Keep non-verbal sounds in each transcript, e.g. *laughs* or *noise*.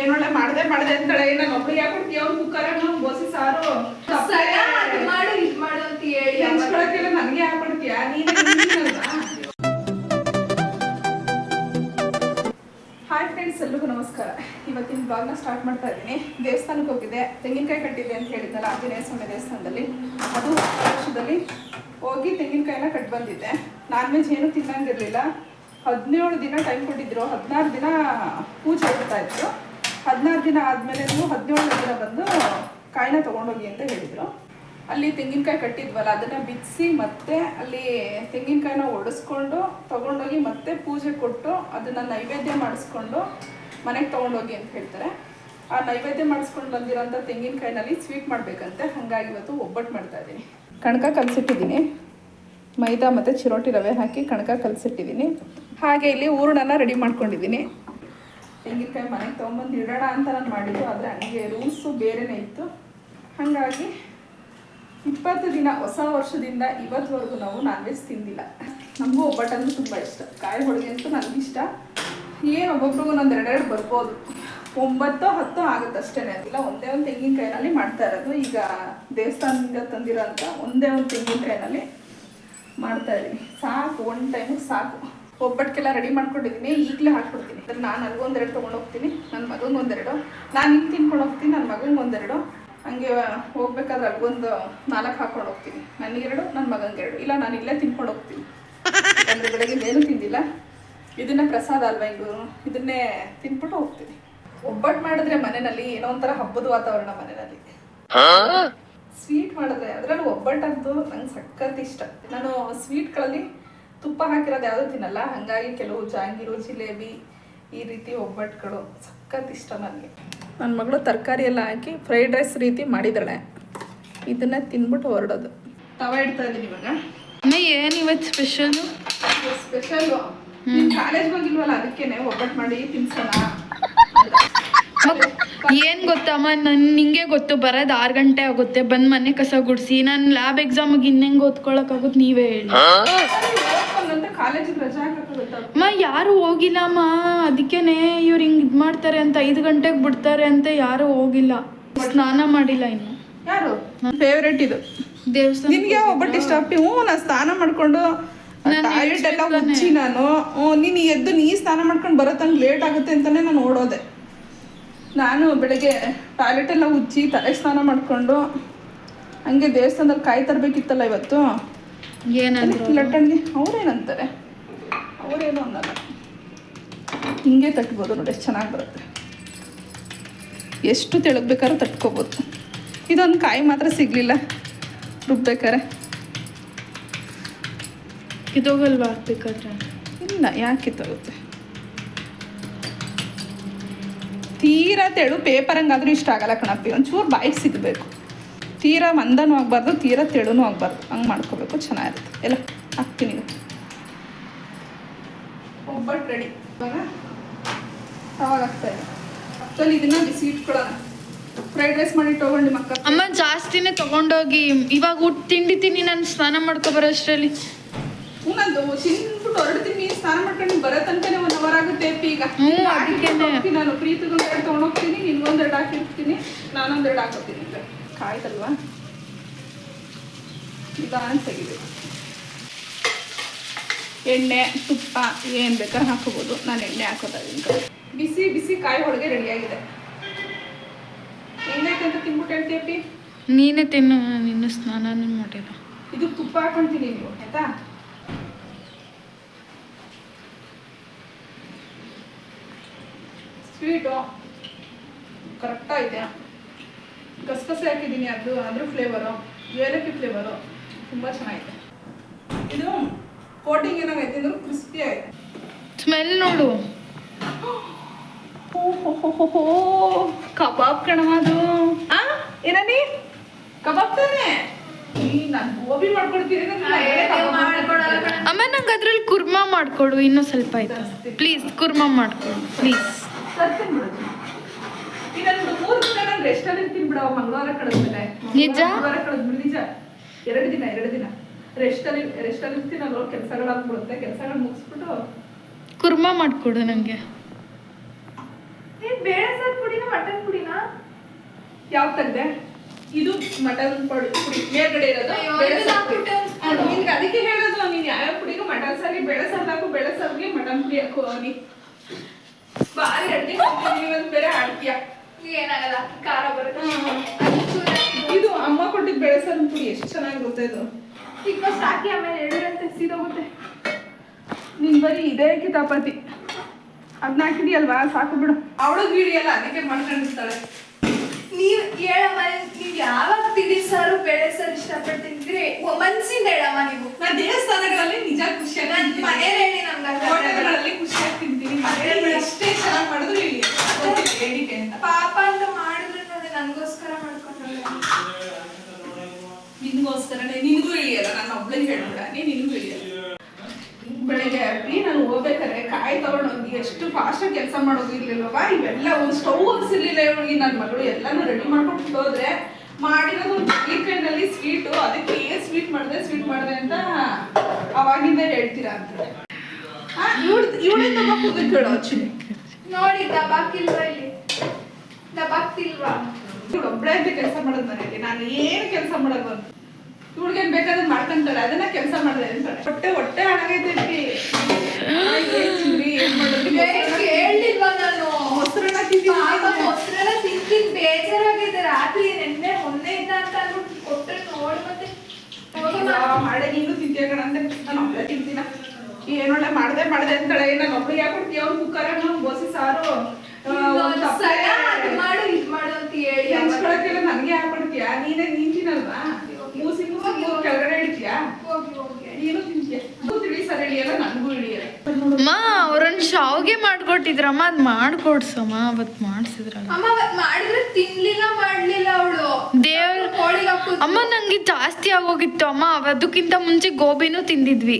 ಏನೊಳ್ಳೆ ಮಾಡದೆ ಮಾಡ್ದೆ ಅಂತಾಳೆ ನಾನು ಒಬ್ಳು ಯಾಕೆ ಕೊಡ್ತೀಯ? ಅವ್ನು ನಾವು ಬೋಸಿ ಸಾರು. ಅದ್ ಮಾಡು ಇದ್ ಮಾಡು ಅಂತ ಹೇಳಿ ಹಂಚ್ಕೊಳಕ್ಕೆಲ್ಲ ನನಗೆ ಹಾಕ್ಬಿಡ್ತೀಯ ನೀನು ಹಾಯ್ ಫ್ರೆಂಡ್ಸ್ ಎಲ್ರಿಗೂ ನಮಸ್ಕಾರ. ಇವತ್ತಿನ ಬ್ಲಾಗ್ನ ಸ್ಟಾರ್ಟ್ ಮಾಡ್ತಾ ಇದ್ದೀನಿ. ದೇವಸ್ಥಾನಕ್ಕೆ ಹೋಗಿದ್ದೆ. ತೆಂಗಿನಕಾಯಿ ಕಟ್ಟಿದ್ದೆ ಅಂತ ಹೇಳಿದ್ನಲ್ಲ ಆಂಜನೇಯ ಸ್ವಾಮಿ ದೇವಸ್ಥಾನದಲ್ಲಿ. ಅದು ವರ್ಷದಲ್ಲಿ ಹೋಗಿ ತೆಂಗಿನಕಾಯಿನ ಕಟ್ ಬಂದಿದ್ದೆ. ನಾನ್ ವೆಜ್ ಏನು ತಿನ್ನಂಗಿರ್ಲಿಲ್ಲ. ಹದಿನೇಳು ದಿನ ಟೈಮ್ ಕೊಟ್ಟಿದ್ರು. ಹದಿನಾರು ದಿನ ಪೂಜೆ ಇರ್ತಾ ಇತ್ತು. ಹದಿನಾರು ದಿನ ಆದಮೇಲೆ ನೀವು ಹದಿನೇಳನೇ ದಿನ ಬಂದು ಕಾಯಿನ ತಗೊಂಡೋಗಿ ಅಂತ ಹೇಳಿದರು. ಅಲ್ಲಿ ತೆಂಗಿನಕಾಯಿ ಕಟ್ಟಿದ್ವಲ್ಲ, ಅದನ್ನ ಬಿಚ್ಚಿ ಮತ್ತೆ ಅಲ್ಲಿ ತೆಂಗಿನಕಾಯಿನ ಒಡಿಸ್ಕೊಂಡು ತಗೊಂಡೋಗಿ ಮತ್ತೆ ಪೂಜೆ ಕೊಟ್ಟು ಅದನ್ನ ನೈವೇದ್ಯ ಮಾಡಿಸ್ಕೊಂಡು ಮನೆಗೆ ತಗೊಂಡೋಗಿ ಅಂತ ಹೇಳ್ತಾರೆ. ಆ ನೈವೇದ್ಯ ಮಾಡಿಸ್ಕೊಂಡು ಬಂದಿರೋಂಥ ತೆಂಗಿನಕಾಯಿನಲ್ಲಿ ಸ್ವೀಟ್ ಮಾಡಬೇಕಂತೆ. ಹಾಗಾಗಿ ಇವತ್ತು ಒಬ್ಬಟ್ಟು ಮಾಡ್ತಾ ಇದ್ದೀನಿ. ಕಣಕ ಕಲಸಿಟ್ಟಿದ್ದೀನಿ. ಮೈದಾ ಮತ್ತು ಚಿರೋಟಿ ರವೆ ಹಾಕಿ ಕಣಕ ಕಲಸಿಟ್ಟಿದ್ದೀನಿ. ಹಾಗೆ ಇಲ್ಲಿ ಹೂರಣನ ರೆಡಿ ಮಾಡ್ಕೊಂಡಿದ್ದೀನಿ. ತೆಂಗಿನಕಾಯಿ ಮನೆಗೆ ತೊಗೊಂಬಂದು ಇಡೋಣ ಅಂತ ನಾನು ಮಾಡಿದ್ದು, ಆದರೆ ಹಂಗೆ ರೂಲ್ಸು ಬೇರೆನೇ ಇತ್ತು. ಹಾಗಾಗಿ ಇಪ್ಪತ್ತು ದಿನ, ಹೊಸ ವರ್ಷದಿಂದ ಇವತ್ತುವರೆಗೂ ನಾವು ನಾನ್ ವೆಜ್ ತಿಂದಿಲ್ಲ. ನಮಗೂ ಒಬ್ಬಟ್ಟು ಅಂದ್ರೆ ತುಂಬ ಇಷ್ಟ. ಕಾಯಿ ಹೋಳಿಗೆ ಅಂತೂ ನನಗಿಷ್ಟ ಏನು ಒಬ್ಬೊಬ್ರಿಗೂ ಒಂದೊಂದು ಎರಡೆರಡು ಬರ್ಬೋದು. ಒಂಬತ್ತೋ ಹತ್ತೋ ಆಗುತ್ತೆ ಅಷ್ಟೇ ಇಲ್ಲ, ಒಂದೇ ಒಂದು ತೆಂಗಿನಕಾಯಿನಲ್ಲಿ ಮಾಡ್ತಾ ಇರೋದು. ಈಗ ದೇವಸ್ಥಾನದಿಂದ ತಂದಿರೋ ಒಂದೇ ಒಂದು ತೆಂಗಿನಕಾಯಿನಲ್ಲಿ ಮಾಡ್ತಾ ಇದ್ದೀನಿ ಸಾಕು ಒನ್ ಟೈಮಿಗೆ ಸಾಕು. ಒಬ್ಬಟ್ಟಿಗೆಲ್ಲ ರೆಡಿ ಮಾಡ್ಕೊಂಡಿದ್ದೀನಿ ಈಗಲೇ ಹಾಕ್ಬಿಡ್ತೀನಿ. ಅದ್ರ ನಾನು ಅಲ್ಗೊಂದೆರಡು ತೊಗೊಂಡು ಹೋಗ್ತೀನಿ. ನನ್ನ ಮಗಂಗೆ ಒಂದೆರಡು. ನಾನು ಹಿಂಗೆ ತಿನ್ಕೊಂಡು ಹೋಗ್ತೀನಿ ನನ್ನ ಮಗಂಗೆ ಒಂದೆರಡು. ಹಂಗೆ ಹೋಗ್ಬೇಕಾದ್ರೆ ಅಲ್ಗೊಂದು ನಾಲ್ಕು ಹಾಕೊಂಡು ಹೋಗ್ತೀನಿ. ನನಗೆರಡು ನನ್ನ ಮಗಂಗೆ ಎರಡು. ಇಲ್ಲ ನಾನು ಇಲ್ಲೇ ತಿನ್ಕೊಂಡು ಹೋಗ್ತೀನಿ. ಅಂದರೆ ಬೆಳಗ್ಗೆ ಏನು ತಿಂದಿಲ್ಲ. ಇದನ್ನ ಪ್ರಸಾದ ಅಲ್ವಾ ಇದು? ಇದನ್ನೇ ತಿನ್ಬಿಟ್ಟು ಹೋಗ್ತೀನಿ. ಒಬ್ಬಟ್ಟು ಮಾಡಿದ್ರೆ ಮನೆಯಲ್ಲಿ ಏನೋ ಒಂಥರ ಹಬ್ಬದ ವಾತಾವರಣ ಮನೆಯಲ್ಲಿ. ಸ್ವೀಟ್ ಮಾಡಿದ್ರೆ ಅದರಲ್ಲೂ ಒಬ್ಬಟ್ಟಂತೂ ನಂಗೆ ಸಖತ್ ಇಷ್ಟ. ನಾನು ಸ್ವೀಟ್ಗಳಲ್ಲಿ ತುಪ್ಪ ಹಾಕಿರೋದು ಯಾವುದೂ ತಿನ್ನಲ್ಲ. ಹಾಗಾಗಿ ಕೆಲವು ಜಾಂಗೀರು ಜಿಲೇಬಿ ಈ ರೀತಿ ಒಬ್ಬಟ್ಟುಗಳು ಸಖತ್ ಇಷ್ಟ ನನಗೆ. ನನ್ನ ಮಗಳು ತರಕಾರಿ ಎಲ್ಲ ಹಾಕಿ ಫ್ರೈಡ್ ರೈಸ್ ರೀತಿ ಮಾಡಿದಾಳೆ ಇದನ್ನ ತಿನ್ಬಿಟ್ಟು ಹೊರಡೋದು. ತವ ಇಡ್ತಾ ಇದ್ದೀನಿ ಇವಾಗ. ಅಮ್ಮ ಏನು ಇವತ್ತು ಸ್ಪೆಷಲು ಸ್ಪೆಷಲ್ ಕಾಲೇಜ್ ಹೋಗಿಲ್ವಲ್ಲ ಅದಕ್ಕೇನೆ ಒಬ್ಬಟ್ಟು ಮಾಡಿ ತಿನ್ಸೋಣ. ಏನ್ ಗೊತ್ತಮ್ಮ ನನ್ ನಿಂಗೆ ಗೊತ್ತು ಬರೋದು ಆರು ಗಂಟೆ ಆಗುತ್ತೆ. ಬಂದ್ ಮನೆ ಕಸ ಗುಡ್ಸಿ. ನಾನು ಲ್ಯಾಬ್ ಎಕ್ಸಾಮ್ ಇನ್ನೆಂಗ್ ಓದ್ಕೊಳಕ್ಕಾಗುತ್ತೆ ನೀವೇ ಹೇಳಿ. ಅಮ್ಮ ಯಾರು ಹೋಗಿಲ್ಲ ಅಮ್ಮ. ಅದಕ್ಕೇನೆ ಇವ್ರು ಹಿಂಗ್ ಇದ್ ಮಾಡ್ತಾರೆ ಅಂತ ಐದು ಗಂಟೆಗೆ ಬಿಡ್ತಾರೆ ಅಂತ ಯಾರು ಹೋಗಿಲ್ಲ. ಸ್ನಾನ ಮಾಡಿಲ್ಲ ಇನ್ನು. ಯಾರು? ಫೇವ್ರೆಟ್ ಇದು. ದೇವಸ್ಥಾನ ನಿನ್ಗೆ ಒಬ್ಬಟ್ಟು ಇಷ್ಟ ಹ್ಞೂ ನಾನು ಸ್ನಾನ ಮಾಡ್ಕೊಂಡು ನಾನು ಟಾಯ್ಲೆಟ್ ಎಲ್ಲ ಉಚ್ಚಿ ನಾನು. ನೀನು ಎದ್ದು ನೀ ಸ್ನಾನ ಮಾಡ್ಕೊಂಡು ಬರೋ ತನಕ ಲೇಟ್ ಆಗುತ್ತೆ ಅಂತಾನೆ ನಾನು ಓಡೋದೆ ನಾನು ಬೆಳಗ್ಗೆ ಟಾಯ್ಲೆಟ್ ಎಲ್ಲ ಉಜ್ಜಿ ತಲೆ ಸ್ನಾನ ಮಾಡ್ಕೊಂಡು ಹಂಗೆ ದೇವಸ್ಥಾನದಲ್ಲಿ ಕಾಯಿ ತರಬೇಕಿತ್ತಲ್ಲ ಇವತ್ತು. ಏನಂದ್ರು ಲಟ್ಟಣಿಗೆ ಅವ್ರೇನಂತಾರೆ? ಅವರೇನು ಅನ್ನಲ್ಲ. ಹಿಂಗೆ ತಟ್ಬೋದು ನೋಡಿ ಎಷ್ಟು ಚೆನ್ನಾಗಿ ಬರುತ್ತೆ. ಎಷ್ಟು ತೆಳಗ್ಬೇಕಾದ್ರೂ ತಟ್ಕೋಬೋದು. ಇದೊಂದು ಕಾಯಿ ಮಾತ್ರ ಸಿಗಲಿಲ್ಲ. ರುಬ್ಬೇಕಾರೆ ಇದೋಗಲ್ವಾ ಹಾಕ್ಬೇಕಾದ್ರೆ? ಇಲ್ಲ ಯಾಕೆ ತಗುತ್ತೆ ತೀರಾ ತೆಳು ಪೇಪರ್ ಹಂಗಾದ್ರೂ ಇಷ್ಟ ಆಗಲ್ಲ ಕಣಪ್ಪಿ. ಒಂಚೂರು ಬಾಯಿಗೆ ಸಿಗಬೇಕು. ತೀರಾ ಮಂದನೂ ಆಗಬಾರ್ದು ತೀರಾ ತೆಳುನೂ ಆಗಬಾರ್ದು. ಹಂಗೆ ಮಾಡ್ಕೋಬೇಕು ಚೆನ್ನಾಗಿರುತ್ತೆ. ಎಲ್ಲ ಹಾಕ್ತೀನಿ ಒಬ್ಬಟ್ಟು ರೆಡಿ ಇವಾಗ ಇದೆ ಆ್ಯಕ್ಚುಲಿ ಇದನ್ನ ಬಿಸಿ ಇಟ್ಕೊಳ್ಳೋಣ. ಫ್ರೈಡ್ ರೈಸ್ ಮಾಡಿ ತೊಗೊಂಡು ಮಕ್ಕ ಅಮ್ಮ ಜಾಸ್ತಿನೇ ತಗೊಂಡೋಗಿ ಇವಾಗ ಊಟ ತಿಂಡಿ ತಿನ್ನಿ ನಾನು ಸ್ನಾನ ಮಾಡ್ಕೊ ಬರೋಷ್ಟರಲ್ಲಿ ಹ್ಞೂ ನಂದು ತಿನ್ಬಿಟ್ಟು ಹೊರಡ್ತೀನಿ. ಸ್ನಾನ ಮಾಡ್ಕೊಂಡು ಬರೋ ತನಕನೇ ಒಂದು ಅವರ್ ಆಗುತ್ತೆ ಈಗ. ಹ್ಞೂ. ಹೋಗ್ತೀನಿ ನಾನು ಪ್ರೀತಿಗೊಂದು ಎರಡು ತೊಗೊಂಡೋಗ್ತೀನಿ ನಿನ್ಗೊಂದೆರಡು ಹಾಕಿರ್ತೀನಿ ನಾನೊಂದೆರಡು ಹಾಕೋತೀನಿ. ಈಗ ಕಾಯ್ತಲ್ವಾ ನಿಧಾನ ತೆಗಿಬೇಕು ಎಣ್ಣೆ ತುಪ್ಪ ಏನು ಬೇಕಾದ್ರೆ ಹಾಕೋಬೋದು ನಾನು ಎಣ್ಣೆ ಹಾಕೋತಾ ಇದ್ದೀನಿ ಬಿಸಿ ಬಿಸಿ ಕಾಯಿ ಹೋಳಿಗೆ ರೆಡಿಯಾಗಿದೆ ಹೆಂಗೈತೆ ಅಂತ ತಿನ್ಬಿಟ್ಟು ಹೇಳ್ತೀಯಪ್ಪಿ ನೀನೇ ತಿನ್ನು ನಿನ್ನ ಸ್ನಾನ ಸ್ನಾನನೂ ಮಾಡಿಲ್ಲ. ಇದು ತುಪ್ಪ ಹಾಕೊಂತೀನಿ ನೀವು ಆಯ್ತಾ? ಸ್ವೀಟು ಕರೆಕ್ಟಾಗಿದೆ ಗಸಗಸೆ ಹಾಕಿದ್ದೀನಿ ಅದು ಅದ್ರ ಫ್ಲೇವರು ಏಲಕ್ಕಿ ಫ್ಲೇವರು ತುಂಬ ಚೆನ್ನಾಗಿದೆ. ಇದು ಕೋಟಿಂಗ್ ಏನಾಗೈತೆ ಅಂದ್ರೆ ಕ್ರಿಸ್ಪಿ ಆಗಿದೆ. ಸ್ಮೆಲ್ ನೋಡು. ಕಬಾಬ್ ಕಣವಾದು ಆ ಏನನಿ ಕಬಾಬ್ ತಾನೆ? ಅಮ್ಮ ನಂಗೆ ಅದ್ರಲ್ಲಿ ಕುರ್ಮಾ ಮಾಡ್ಕೊಡು ಇನ್ನೂ ಸ್ವಲ್ಪ ಆಯ್ತು. ಪ್ಲೀಸ್ ಕುರ್ಮಾ ಮಾಡ್ಕೊಡು ಪ್ಲೀಸ್ ಬಿಡು. ನಾನು ರೆಸ್ಟಲ್ಲಿ ಇರ್ತೀನಿ ಬಿಡವ ಮಂಗಳವಾರ ಕಳೆದ್ಮೇಲೆ ನಿಜ? ಮಂಗಳವಾರ ಕಳೆದ್ಮೇಲೆ ನಿಜ. ಎರಡು ದಿನ ಎರಡು ದಿನ. ರೆಸ್ಟಲ್ಲಿ ರೆಸ್ಟಲ್ಲಿ ಇರ್ತೀನಲ್ವ ಕೆಲಸಗಳಾಗ್ಬಿಡುತ್ತೆ ಕೆಲಸಗಳು ಮುಗಿಸ್ಬಿಟ್ಟು. ಕುರ್ಮಾ ಮಾಡ್ಕೊಡು ನನಗೆ ಏ ಸಾರು ಪುಡಿನ ಮಟನ್ ಪುಡಿನ? ಯಾವ ತಂದೆ? ಇದು ಮಟನ್ ಪುಡಿ ಪುಡಿ. ಮೇಲ್ಗಡೆ ಇರೋದು ಅಯ್ಯೋ, ಬೇಳೆ ಇದನ್ನ ಸಾರು ಪುಡಿ. ಹಾಕ್ಬಿಟ್ಟು ಆ, ನಿನ್ಗೆ ಅದಕ್ಕೆ ಹೇಳೋದು ನೀನ್ ಯಾವ ಪುಡಿಗೂ ಮಟನ್ ಸಾರಿ ಬೇಳೆ ಸಾರು ಹಾಕು ಬೇಳೆ ಸಾರಿಗೆ ಮಟನ್ ಪುಡಿ ಹಾಕು ಅವನಿ ಬಾರಿ ಅಡ್ಡಿ ನೀವೊಂದು ಬೇರೆ ಆಡ್ತೀಯ ಏನಾಗಲ್ಲ ಖಾರ ಬರುತ್ತೆ. ಇದು ಅಮ್ಮ ಕೊಟ್ಟಿದ್ ಬೆಳೆ ಸರ್ ಪುಡಿ ಎಷ್ಟು ಚೆನ್ನಾಗಿರುತ್ತೆ ಇದು. ಈಗ ಫಸ್ಟ್ ಹಾಕಿ ಆಮೇಲೆ ಎಳ್ಳಿರಂತೆ ಸೀದೋಗುತ್ತೆ. ನಿನ್ ಬರೀ ಇದೇ ಕಿತಾಪತಿ. ಅದನ್ನ ಹಾಕಿದ್ಯಲ್ವಾ? ಸಾಕು ಬಿಡು. ಅವಳು ಹಿಡಿಯಲ್ಲ ಅದಕ್ಕೆ ಮಾಡ್ಕೊಂಡಿರ್ತಾಳೆ ನೀವ್ ಹೇಳಮ್ಮ ನೀವ್ ಯಾವಾಗ ತಿಳಿ ಸಾರು ಬೇಳೆ ಸಾರು ಒ- ಮನ್ಸಿಂದ ಹೇಳಮ್ಮ ನೀವು. ನಾ ದೇವಸ್ಥಾನಗಳಲ್ಲಿ ನಿಜ ಖುಷಿ. ಮನೇಲಿ ಹೇಳಿ ನಮ್ಗೆ ಹೋಟೆಲ್ಗಳಲ್ಲಿ ಖುಷಿಯಾಗಿ ತಿಂತೀನಿ. ಮನೆಯಲ್ಲಿ ಎಷ್ಟೇ ಚೆನ್ನಾಗಿ ಮಾಡಿದ್ರು ಇಲ್ಲಿ ಗೊತ್ತಿಲ್ಲ ಏನಕ್ಕೆ ಅಂತ ಪಾಪ ಅಂತ ಮಾಡಿದ್ರೆ ನೋಡಿ ನನ್ಗೋಸ್ಕರ ಮಾಡ್ಕೊಂಡು ನಿನ್ಗೋಸ್ಕರನೇ ನಿನಗೂ ಇಳಿಯಲ್ಲ ನಾನು ಒಬ್ಳಿಗೆ ಹೇಳೋಣ ನಿನಗೂ ಇಳಿಯಲ್ಲ. ಬೆಳಿಗ್ಗೆ ಅಪ್ಪಿ ನಾನು ಹೋಗ್ಬೇಕಾದ್ರೆ ಕಾಯಿ ತಗೊಂಡು ಹೋಗಿ ಎಷ್ಟು ಫಾಸ್ಟಾಗಿ ಕೆಲಸ ಮಾಡೋದು ಇರ್ಲಿಲ್ಲವ ಇವೆಲ್ಲ ಒಂದು ಸ್ಟವ್ ಹಚ್ಚಿರ್ಲಿಲ್ಲ ಇವಳಿಗೆ ನನ್ನ ಮಗಳು ಎಲ್ಲಾನು ರೆಡಿ ಮಾಡ್ಕೊಂಡು ಹೋದ್ರೆ ಮಾಡಿರೋದು ಒಂದು ಕೈನಲ್ಲಿ ಸ್ವೀಟು ಅದಕ್ಕೆ ಏನ್ ಸ್ವೀಟ್ ಮಾಡಿದೆ ಸ್ವೀಟ್ ಮಾಡಿದೆ ಅಂತ ಅವಾಗಿಂದ ಹೇಳ್ತೀರಾ ಅಂತ ಇವಳು ಮಕ್ಕಳು ಕೇಳೋ ಅಚ್ಚುನಿ ನೋಡಿ ದಬಾಕಿಲ್ವಾ ಇಲ್ಲಿ? ದಬಾಕ್ತಿಲ್ವಾ? ಇವಳು ಒಬ್ಬಳೇ ಅಂತ ಕೆಲಸ ಮಾಡೋದು ಮನೆಯಲ್ಲಿ ನಾನು ಏನು ಕೆಲಸ ಮಾಡೋದು ಅಂತ. ಇವಳಿಗೆ ಬೇಕಾದ್ರೆ ಮಾಡ್ಕೊಂತಾಳೆ ಅದನ್ನ ಕೆಲಸ ಮಾಡಿದೆ ಅಂತಾಳೆ ಹೊಟ್ಟೆ ಹೊಟ್ಟೆ ಹಾಳಾಗೈತೆ ಹೇಳಿಲ್ವಾ ನಾನು? ಮೊಸರನ್ನ ತಿಂತೀನಿ ಮೊಸರನ್ನ ತಿಂತೀನಿ ಬೇಜಾರಾಗಿದೆ ರಾತ್ರಿ ನೆನ್ನೆ ಮೊನ್ನೆ ಇದ್ದ ಅಂತ ಅಂದ್ಬಿಟ್ಟು ಕೊಟ್ಟರೆ ನೋಡಿ ಮತ್ತೆ. ಮಾಡೆ ನೀನು ತಿಂತೀಯ ಕಣ ಅಂದೆ. ನಾನು ಒಬ್ಬಳೆ ತಿಂತೀನ? ಏನೊಳ್ಳೆ ಮಾಡ್ದೆ ಮಾಡ್ದೆ ಅಂತಾಳೆ. ನಾನು ಒಬ್ಬಳಿಗೆ ಯಾಕೊಡ್ತೀಯ ಅವ್ನು ಕುಕ್ಕರ ಬೋಸಿ ಸಾರು ಮಾಡು ಇದು ಮಾಡು ಅಂತ ಹೇಳಿ ಹಂಚ್ಕೊಳಕ್ಕೆಲ್ಲ ನನಗೆ ಹಾಕೊಡ್ತೀಯ ನೀನೇ ನಿಂತಿನಲ್ವಾ ಮೂಸಿ ಮೂಸಿ ಮೂರು ಕೆಳಗಡೆ ಇಡ್ತೀಯಾ ಹೋಗಿ ಹೋಗಿ ನೀನು ತಿಂತೀಯ ಅದು ತಿಳಿ ಸರಿ ಇಳಿಯಲ್ಲ ನನಗೂ ಇಳಿಯಲ್ಲ ಅಮ್ಮ ಅವ್ರನ್ನ ಶಾವ್ಗೆ ಮಾಡ್ಕೊಟ್ಟಿದ್ರಮ್ಮ ಅದ್ ಮಾಡ್ಕೊಡ್ಸಮ್ಮ ಅವತ್ತು ಮಾಡ್ಸಿದ್ರಲ್ಲ. ಅಮ್ಮ ಅವತ್ ಮಾಡಿದ್ರೆ ತಿನ್ಲಿಲ್ಲ ಮಾಡ್ಲಿಲ್ಲ ಅವಳು. ದೇವ್ರ ಅಮ್ಮ ನಂಗೆ ಜಾಸ್ತಿ ಆಗೋಗಿತ್ತು ಅಮ್ಮ. ಅದಕ್ಕಿಂತ ಮುಂಚೆ ಗೋಬಿನೂ ತಿಂದಿದ್ವಿ.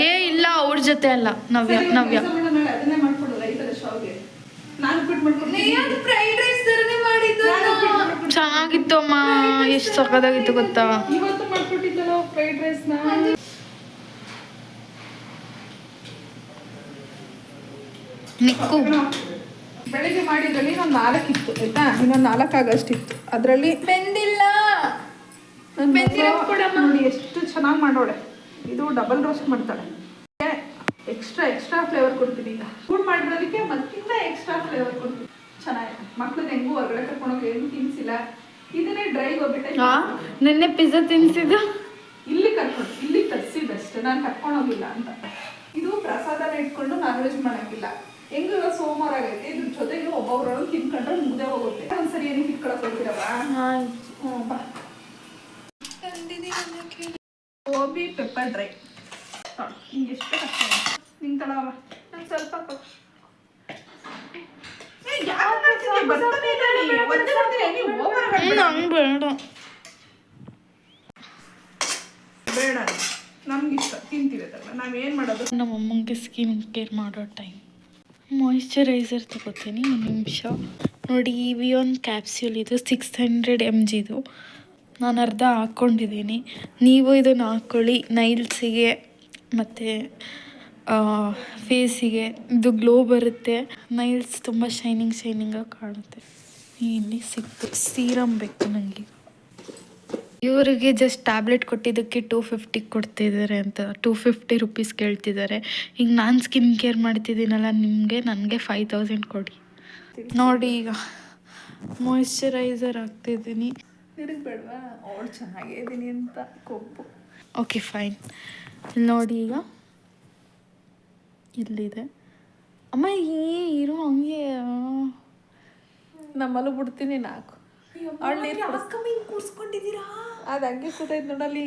ಏ ಇಲ್ಲ ಅವ್ರ ಜೊತೆ ಅಲ್ಲ. ನವ್ಯ ನವ್ಯ. ನಾನು ಬಿಟ್ಟು ಮಾಡ್ಕೊಡ್ತೀನಿ ನೀನು ಫ್ರೈಡ್ ರೈಸ್ ತರನೇ ಮಾಡಿದ್ದು ನಾನು ಉಪ್ಪಿಟ್ಟು ಚೆನ್ನಾಗಿತ್ತು ಅಮ್ಮ. ಎಷ್ಟು ಸಕ್ಕದಾಗಿತ್ತು ಗೊತ್ತಾ? ಫ್ರೈಡ್ ನಿಕ್ಕು. ಬೆಳಿಗ್ಗೆ ಮಾಡಿದ್ರಲ್ಲಿ ಇನ್ನೊಂದು ನಾಲ್ಕು ಇತ್ತು ಆಯ್ತಾ? ಇನ್ನೊಂದು ನಾಲ್ಕು ಆಗಷ್ಟಿತ್ತು ಅದರಲ್ಲಿ ಬೆಂದಿಲ್ಲ. ನೋಡಿ ಎಷ್ಟು ಚೆನ್ನಾಗಿ ಮಾಡೋಳೆ. ಇದು ಡಬಲ್ ರೋಸ್ಟ್ ಮಾಡ್ತಾಳೆ. ಎಕ್ಸ್ಟ್ರಾ ಎಕ್ಸ್ಟ್ರಾ ಫ್ಲೇವರ್ ಕೊಡ್ತೀನಿ ಈಗ. ಫುಡ್ ಮಾಡಿರೋದಕ್ಕೆ ಮತ್ತಿಂದ ಎಕ್ಸ್ಟ್ರಾ ಫ್ಲೇವರ್ ಕೊಡ್ತೀನಿ. ಚೆನ್ನಾಗಿದೆ ಮಕ್ಳಿಗೆ ಹೆಂಗೂ ಹೊರಗಡೆ ಕರ್ಕೊಂಡೋಗಿ ಏನು ತಿನ್ಸಿಲ್ಲ. ಇದನ್ನೇ ಡ್ರೈ ಹೋಗ್ಬಿಟ್ಟೆ. ಹಾ ನಿನ್ನೆ ಪಿಜ್ಜಾ ತಿನ್ಸಿದ್ದು? ಇಲ್ಲಿ ಕರ್ಕೊಂಡು ಇಲ್ಲಿ ತರಿಸಿದಷ್ಟೇ ನಾನು ಕರ್ಕೊಂಡು ಹೋಗಿಲ್ಲ ಅಂತ. ಇದು ಪ್ರಸಾದನ ಇಟ್ಕೊಂಡು ನಾನ್ ವೆಜ್ ಮಾಡಂಗಿಲ್ಲ ಹೆಂಗ ಸೋಮವಾರ ಆಗೈತೆ ಇದ್ರ ಜೊತೆಗೆ ಒಬ್ಬೊಬ್ರು ತಿನ್ಕೊಂಡ್ರೆ ಮುಗ್ದೆ ಹೋಗುತ್ತೆ. ಒಂದ್ಸರಿ ಏನಕ್ಕೆ ಇಟ್ಕೊಳಕ್ ಹೋಗ್ತಿರವ ಗೋಬಿ ಪೆಪ್ಪರ್ ಡ್ರೈ ನಿಂಗೆ ಎಷ್ಟು ಕಷ್ಟ ನಿಂಗೆ ತಳವ ನಂಗೆ ಸ್ವಲ್ಪ ಕೊಡು. ನಂಗೆ ಬೇಡ. ಬೇಡ. ನಮ್ಗೆ ಇಷ್ಟ ನಾವೇನು ಮಾಡೋದು? ನಮ್ಮ ಅಮ್ಮಂಗೆ ಸ್ಕಿನ್ ಕೇರ್ ಮಾಡೋ ಟೈಮ್ ಮಾಯಿಶ್ಚರೈಸರ್ ತಗೋತೀನಿ ಒಂದು ನಿಮಿಷ. ನೋಡಿ ಈ ವಿ ಒನ್ ಕ್ಯಾಪ್ಸ್ಯೂಲ್ ಇದು ಸಿಕ್ಸ್ ಹಂಡ್ರೆಡ್ ಎಂ ಜಿದು ನಾನು ಅರ್ಧ ಹಾಕ್ಕೊಂಡಿದ್ದೀನಿ ನೀವು ಇದನ್ನು ಹಾಕ್ಕೊಳ್ಳಿ ನೈಲ್ಸಿಗೆ ಮತ್ತು ಫೇಸಿಗೆ ಇದು ಗ್ಲೋ ಬರುತ್ತೆ. ನೈಲ್ಸ್ ತುಂಬ ಶೈನಿಂಗ್ ಶೈನಿಂಗಾಗಿ ಕಾಣುತ್ತೆ. ಇಲ್ಲಿ ಸಿಕ್ತು. ಸೀರಮ್ ಬೇಕು ನನಗೆ ಇವರಿಗೆ ಜಸ್ಟ್ ಟ್ಯಾಬ್ಲೆಟ್ ಕೊಟ್ಟಿದ್ದಕ್ಕೆ ಟೂ ಫಿಫ್ಟಿ ಕೊಡ್ತಿದ್ದಾರೆ ಅಂತ. ಟೂ ಫಿಫ್ಟಿ ರುಪೀಸ್ ಕೇಳ್ತಿದ್ದಾರೆ. ಈಗ ನಾನು ಸ್ಕಿನ್ ಕೇರ್ ಮಾಡ್ತಿದ್ದೀನಲ್ಲ ನಿಮಗೆ ನನಗೆ ಫೈವ್ ತೌಸಂಡ್ ಕೊಡಿ. ನೋಡಿ ಈಗ ಮಾಯಿಶ್ಚರೈಸರ್ ಹಾಕ್ತಿದ್ದೀನಿ. ಬೇಡವಾ? ಅವಳು ಚೆನ್ನಾಗೇ ಇದ್ದೀನಿ ಅಂತ. ಕೊಬ್ಬು. ಓಕೆ ಫೈನ್ ನೋಡಿ ಈಗ. ಇಲ್ಲಿದೆ. ಅಮ್ಮ ಈ ಇರೋ ಹಂಗೆ ನಮ್ಮಲ್ಲೂ ಬಿಡ್ತೀನಿ ನಾಲ್ಕು. ಕೂರ್ಸ್ಕೊಂಡಿದ್ದೀರಾ? ಅದು ಹಂಗೆ ಕೂತೈತೆ ನೋಡಲ್ಲಿ.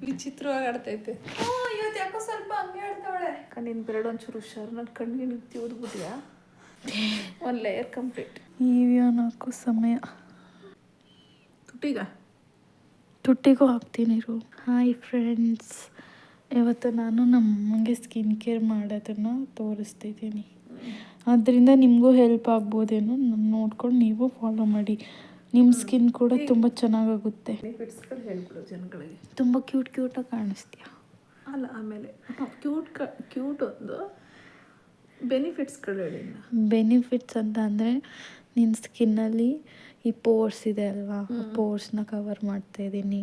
ವಿಚಿತ್ರವಾಗಿ ಆಡ್ತೈತೆ. ಹ್ಞೂ ಇವತ್ತು ಯಾಕೋ ಸ್ವಲ್ಪ ಹಂಗೆ ಆಡ್ತಾವಳೆ. ಕಣ್ಣಿನ ಬೆರಡು ಒಂಚೂರು ಹುಷಾರು. ನನ್ನ ಕಣ್ಣಿಗೆ ನಿಂತು ಓದ್ಬಿಟ್ಟಿಯಾ? ಒಂದು ಲೇಯರ್ ಕಂಪ್ಲೀಟ್ ಇವ್ಯೋ ನಾಲ್ಕು ಸಮಯ. ತುಟ್ಟಿಗ? ತುಟ್ಟಿಗೂ ಹಾಕ್ತೀನಿ ಹಾಯ್ ಫ್ರೆಂಡ್ಸ್ ಇವತ್ತು ನಾನು ನಮ್ಮಂಗೆ ಸ್ಕಿನ್ ಕೇರ್ ಮಾಡೋದನ್ನು ತೋರಿಸ್ತಿದ್ದೀನಿ. ಅದರಿಂದ ನಿಮಗೂ ಹೆಲ್ಪ್ ಆಗ್ಬೋದೇನೋ ನಾನು ನೋಡ್ಕೊಂಡು ನೀವು ಫಾಲೋ ಮಾಡಿ. ನಿಮ್ಮ ಸ್ಕಿನ್ ಕೂಡ ತುಂಬ ಚೆನ್ನಾಗಾಗುತ್ತೆ. ಜನಗಳಿಗೆ. ತುಂಬ ಕ್ಯೂಟ್ ಕ್ಯೂಟಾಗಿ ಕಾಣಿಸ್ತೀಯ? ಅಲ್ಲ ಆಮೇಲೆ ಕ್ಯೂಟ್ ಕ ಕ್ಯೂಟ್ ಒಂದು ಬೆನಿಫಿಟ್ಸ್ಗಳು ಹೇಳಿ ಬೆನಿಫಿಟ್ಸ್ ಅಂತ ಅಂದರೆ ನಿನ್ನ ಸ್ಕಿನ್ನಲ್ಲಿ ಈ ಪೋರ್ಸ್ ಇದೆ ಅಲ್ವಾ? ಪೋರ್ಸ್ನ ಕವರ್ ಮಾಡ್ತಾ ಇದ್ದೀನಿ.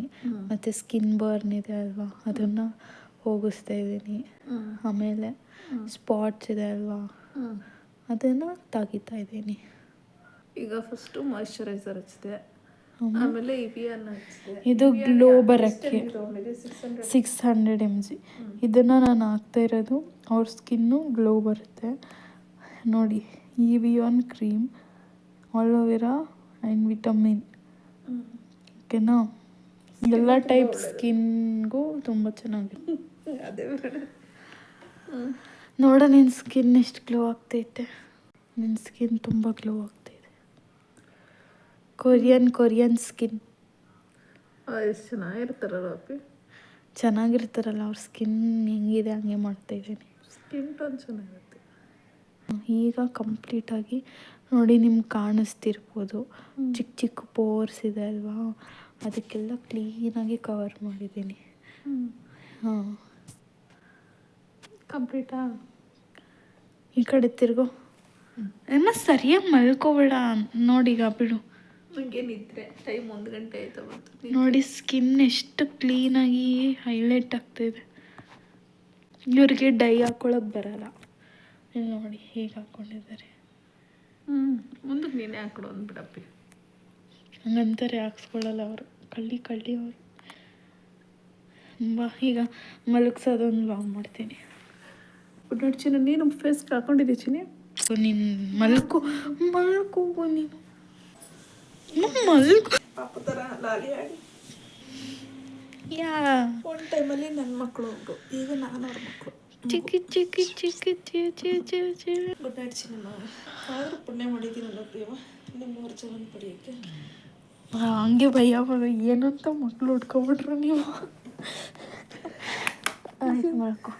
ಮತ್ತು ಸ್ಕಿನ್ ಬರ್ನ್ ಇದೆ ಅಲ್ವಾ? ಅದನ್ನು ಹೋಗಿಸ್ತಾ ಇದ್ದೀನಿ ಆಮೇಲೆ ಸ್ಪಾಟ್ಸ್ ಇದೆ ಅಲ್ವಾ? ಅದನ್ನು ತೆಗಿತಾ ಇದ್ದೀನಿ. ಈಗ ಫಸ್ಟು ಮಾಯಿಶ್ಚರೈಸರ್ ಹಚ್ಚಿದೆ. ಆಮೇಲೆ ಹಚ್ಚಿದೆ. ಇದು ಗ್ಲೋ ಬರೋಕ್ಕೆ ತೊಗೊಂಡಿದ್ದೆ six hundred six hundred M G ಇದನ್ನು ನಾನು ಹಾಕ್ತಾ ಇರೋದು ಅವ್ರ ಸ್ಕಿನ್ನು ಗ್ಲೋ ಬರುತ್ತೆ. ನೋಡಿ Evion cream aloe vera and vitamin ಓಕೆನಾ ಎಲ್ಲ ಟೈಪ್ ಸ್ಕಿನ್ಗೂ ತುಂಬ ಚೆನ್ನಾಗಿದೆ. *laughs* ಅದೇ ನೋಡ ನಿನ್ನ ಸ್ಕಿನ್ ಎಷ್ಟು ಗ್ಲೋ ಆಗ್ತೈತೆ. ನಿನ್ನ ಸ್ಕಿನ್ ತುಂಬ ಗ್ಲೋ ಆಗ್ತಾಯಿದೆ ಕೊರಿಯನ್ ಕೊರಿಯನ್ ಸ್ಕಿನ್ ಎಷ್ಟು ಚೆನ್ನಾಗಿರ್ತಾರಲ್ಲ ಅಪ್ಪಿ. ಚೆನ್ನಾಗಿರ್ತಾರಲ್ಲ ಅವ್ರ ಸ್ಕಿನ್ ಹೆಂಗಿದೆ ಹಂಗೆ ಮಾಡ್ತಾ ಇದ್ದೀನಿ. ಸ್ಕಿನ್ ಟೋನ್ ಚೆನ್ನಾಗಿರುತ್ತೆ. ಈಗ ಕಂಪ್ಲೀಟಾಗಿ ನೋಡಿ ನಿಮ್ಗೆ ಕಾಣಿಸ್ತಿರ್ಬೋದು. ಚಿಕ್ಕ ಚಿಕ್ಕ ಪೋರ್ಸ್ ಇದೆ ಅಲ್ವಾ? ಅದಕ್ಕೆಲ್ಲ ಕ್ಲೀನಾಗಿ ಕವರ್ ಮಾಡಿದ್ದೀನಿ. ಹಾಂ. ಕಂಪ್ಲೀಟಾ ಈ ಕಡೆ ತಿರ್ಗೋ. ಎಲ್ಲ ಸರಿಯಾಗಿ ಮಲ್ಕೋಬೇಡ ನೋಡೀಗ ಬಿಡು. ನನಗೆ ನಿದ್ರೆ. ಟೈಮ್ ಒಂದು ಗಂಟೆ ಆಯ್ತಾ ಬಂತು. ನೋಡಿ ಸ್ಕಿನ್ ಎಷ್ಟು ಕ್ಲೀನಾಗಿ ಹೈಲೈಟ್ ಆಗ್ತಾಯಿದೆ ಇವ್ರಿಗೆ ಡೈ ಹಾಕ್ಕೊಳಕ್ಕೆ ಬರಲ್ಲ. ಇಲ್ಲಿ ನೋಡಿ ಹೀಗೆ ಹಾಕ್ಕೊಂಡಿದ್ದಾರೆ ಹ್ಞೂ ಮುಂದಕ್ಕೆ ನೀನೇ ಹಾಕ್ಕೊಡು ಅಂದ್ಬಿಡಪ್ಪಿ ಹಂಗಂತಾರೆ ಹಾಕ್ಸ್ಕೊಳ್ಳಲ್ಲ ಅವರು. ಕಳ್ಳಿ ಕಳ್ಳಿ ಅವರು. ತುಂಬ ಈಗ ಮಲಗ್ಸೋದೊಂದು ಲಾಂಗ್ ಮಾಡ್ತೀನಿ. ನೋಡಿ ಚಿನ್ನ ನೀನು ಫೇಸ್ಗೆ ಹಾಕೊಂಡಿದ್ದೆ ಚಿನಿ ನೀನು ಮಲ್ಕು ಮಲ್ಕು ನೀನು. ಮಲ್ಕು ಮಲ್ಕೋ. ಪಾಪ ಥರ ಲಾಲಿ ಆಡಿ ಯಾ ಒಂದು ಟೈಮಲ್ಲಿ ನನ್ನ ಮಕ್ಕಳು ಒಬ್ಬರು ಈಗ ನಾನು ಅವ್ರ ಮಕ್ಕಳು ಚಿಕ್ಕಿ ಚಿಕ್ಕಿ ಚಿಕ್ಕಿ ಚಿ ಚಿ ಚಿ ಚಿ ಗುಡ್ ನೈಟ್ ಸಿನಿಮಾ ಆದರೂ ಪುಣ್ಯ ಮಾಡಿದ್ದೀನಲ್ಲ ಪ್ರಿಯವ ನಿಮ್ಮ ಮೂರು ಜನ ಪಡೆಯೋಕ್ಕೆ. ಹಂಗೆ ಭಯ ಭಯ ಏನಂತ ಮಕ್ಳು ಹುಡ್ಕೊಬಿಟ್ರು ನೀವು. ಮಲ್ಕೋ